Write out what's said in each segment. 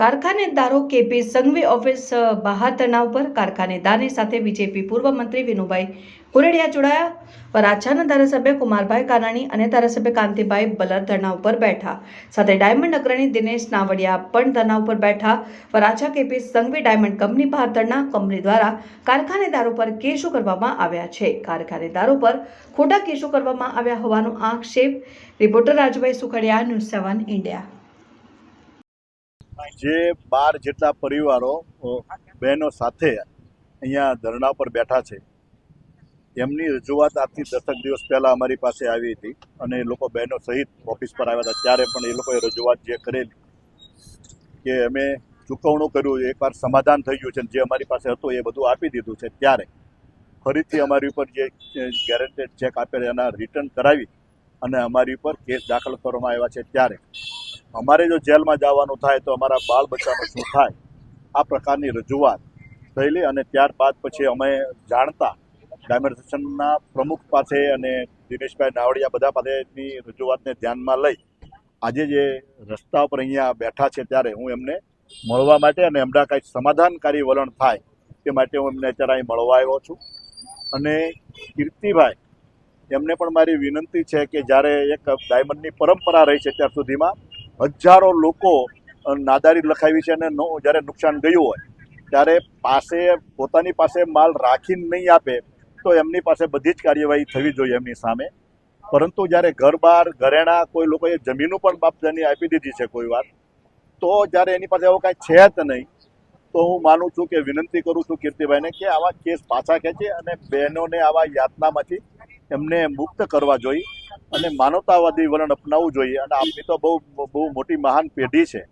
કારખાનેદારો KP Sanghvi office બહાર તણાવ પર કારખાનેદારની સાથે બીજેપી પૂર્વ મંત્રી વિનુભાઈ કુરેડિયા જોડાયા. વરાછાના ધારાસભ્ય કુમારભાઈ કાનાણી અને ધારાસભ્ય કાંતિભાઈ બલર ધરણા ઉપર બેઠા. સાથે ડાયમંડ અગ્રણી દિનેશ નાવડિયા પણ ધરણા ઉપર બેઠા. Varachha KP Sanghvi diamond company બહાર ધરણા કંપની દ્વારા કારખાનેદારો પર કેસો કરવામાં આવ્યા છે. કારખાનેદારો પર ખોટા કેસો કરવામાં આવ્યા હોવાનો આક્ષેપ reporter Rajbhai Sukhadia, news seven India. જે બાર જેટલા પરિવારો બહેનો સાથે અહીંયા ધરણા પર બેઠા છે એમની રજૂઆત આજથી દસક દિવસ પહેલાં અમારી પાસે આવી હતી અને એ લોકો બહેનો સહિત ઓફિસ પર આવ્યા હતા. ત્યારે પણ એ લોકોએ રજૂઆત જે કરેલી કે અમે ચૂકવણું કર્યું એકવાર સમાધાન થઈ ગયું છે અને જે અમારી પાસે હતું એ બધું આપી દીધું છે. ત્યારે ફરીથી અમારી ઉપર જે ગેરંટેડ ચેક આપેલ એના રિટર્ન કરાવી અને અમારી ઉપર કેસ દાખલ કરવામાં આવ્યા છે. ત્યારે અમારે જો જેલમાં જવાનું થાય તો અમારા બાળ બચ્ચાનું શું થાય? આ પ્રકારની રજૂઆત થયેલી અને ત્યારબાદ પછી અમે જાણતા ડાયમંડ પ્રમુખ પાસે અને દિનેશભાઈ નાવડિયા બધા પાસેની રજૂઆતને ધ્યાનમાં લઈ આજે જે રસ્તા ઉપર અહીંયા બેઠા છે ત્યારે હું એમને મળવા માટે અને એમના કાંઈક સમાધાનકારી વલણ થાય તે માટે હું એમને અત્યારે અહીં મળવા આવ્યો છું. અને કીર્તિભાઈ, એમને પણ મારી વિનંતી છે કે જ્યારે એક ડાયમંડની પરંપરા રહી છે ત્યાર સુધીમાં હજારો લોકો નાદારી લખાવી છે અને જ્યારે નુકસાન ગયું હોય, ત્યારે પાસે, પોતાની પાસે માલ રાખીને નહીં આપે, તો એમની પાસે બધી જ કાર્યવાહી થવી જોઈએ એમની સામે. પરંતુ જ્યારે ઘર બહાર ઘરેણા કોઈ લોકોએ જમીનો પણ બાપદાની આપી દીધી છે કોઈ વાર તો જ્યારે એની પાસે એવો કાંઈ છે જ નહીં, તો હું માનું છું કે વિનંતી કરું છું કીર્તિભાઈને કે આવા કેસ પાછા ખેંચે અને બહેનોને આવા યાતનામાંથી એમને મુક્ત કરવા જોઈએ. અને માનવતાવાદી વલણ અપનાવવું જોઈએ અને આપણી તો બહુ બહુ મોટી મહાન પેઢી છે.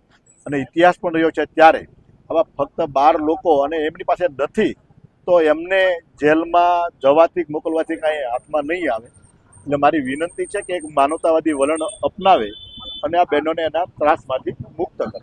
અને ઇતિહાસ પણ રહ્યો છે ત્યારે આવા ફક્ત બાર લોકો અને એમની પાસે નથી, તો એમને જેલમાં જવાથી મોકલવાથી કાંઈ હાથમાં નહીં આવે. એટલે મારી વિનંતી છે કે એક માનવતાવાદી વલણ અપનાવે અને આ બહેનોને એના ત્રાસમાંથી મુક્ત કરે.